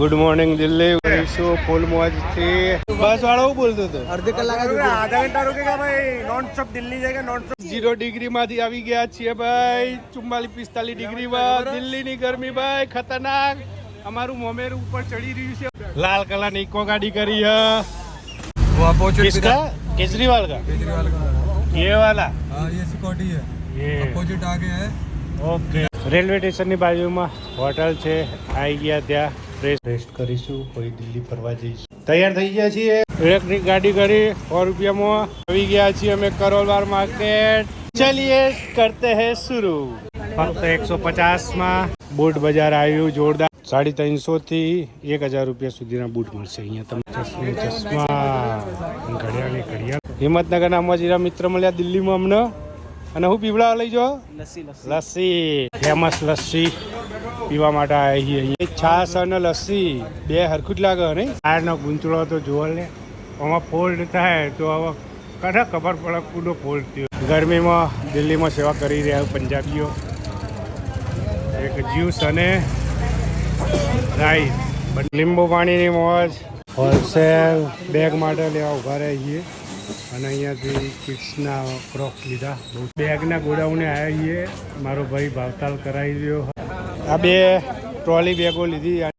Good morning Delhi કરીશું ફૂલ મોજ થી બસ વાળો શું બોલતો હતો અડધી કલાક જ आधा घंटा रुकेगा भाई नॉन स्टॉप दिल्ली जाएगा नॉन स्टॉप જીરો ડિગ્રી માંથી આવી ગયા છીએ ભાઈ ચુમ્માલીસ પિસ્તાલીસ ડિગ્રી માં દિલ્હીની ગરમી ભાઈ ખતરનાક અમારું મોમેર ઉપર ચડી રહ્યું છે લાલ કલર ની ઇકો ગાડી કરી है वो अपोजिट किसका केजरीवाल का केजरीवाल का ये वाला हाँ ये सिक्योरिटी है ये अपोजिट आगे है ઓકે રેલવે સ્ટેશનની બાજુમાં હોટલ છે આવી ગયા ત્યાં રેસ્ટ રેસ્ટ કરીશું પછી દિલ્હી ફરવા જઈશું. તૈયાર થઈ ગયા છીએ? ઇલેક્ટ્રિક ગાડી કરી સો રૂપિયામાં. આવી ગયા છીએ અમે કરોલવાર માર્કેટ ચલીએ કરતે હે શુરુ. ફક્ત એકસો પચાસમાં બૂટ બજાર આવ્યું જોરદાર. સાડી ત્રણસો થી એક હજાર રૂપિયા સુધીના બૂટ મળશે અહીંયા તમને. ચશ્મા ચશ્મા. ઘડિયાળ ને ઘડિયાળ. હિંમતનગરના અમ્માજીરા મિત્ર મળ્યા દિલ્હીમાં અમને. અને હું પીવડા લઈ જાઓ લસ્સી. ફેમસ લસ્સી. પીવા માટે આવી છીએ અહીંયા. છાશ અને લસ્સી, બે હરખું જ લાગે, નહીં? ટાયરનો ગુંચળો તો જોવા ને. આમાં ફોલ્ડ થાય તો હવે કઢા ખબર પડે કુડો ફોલ્ડ થયો. ગરમીમાં દિલ્હીમાં સેવા કરી રહ્યા પંજાબીઓ. એક જ્યુસ અને રાઈસ. લીંબુ પાણીની મોજ. હોલસેલ બેગ માટે લેવા ઊભા રહે છીએ. અને અહીંયાથી કિડ્સના ક્રોક્સ લીધા. બેગના ગોડાઉને આવ્યા છીએ. મારો ભાઈ ભાવતાલ કરાવી રહ્યો આ બે ટ્રોલી બેગો લીધી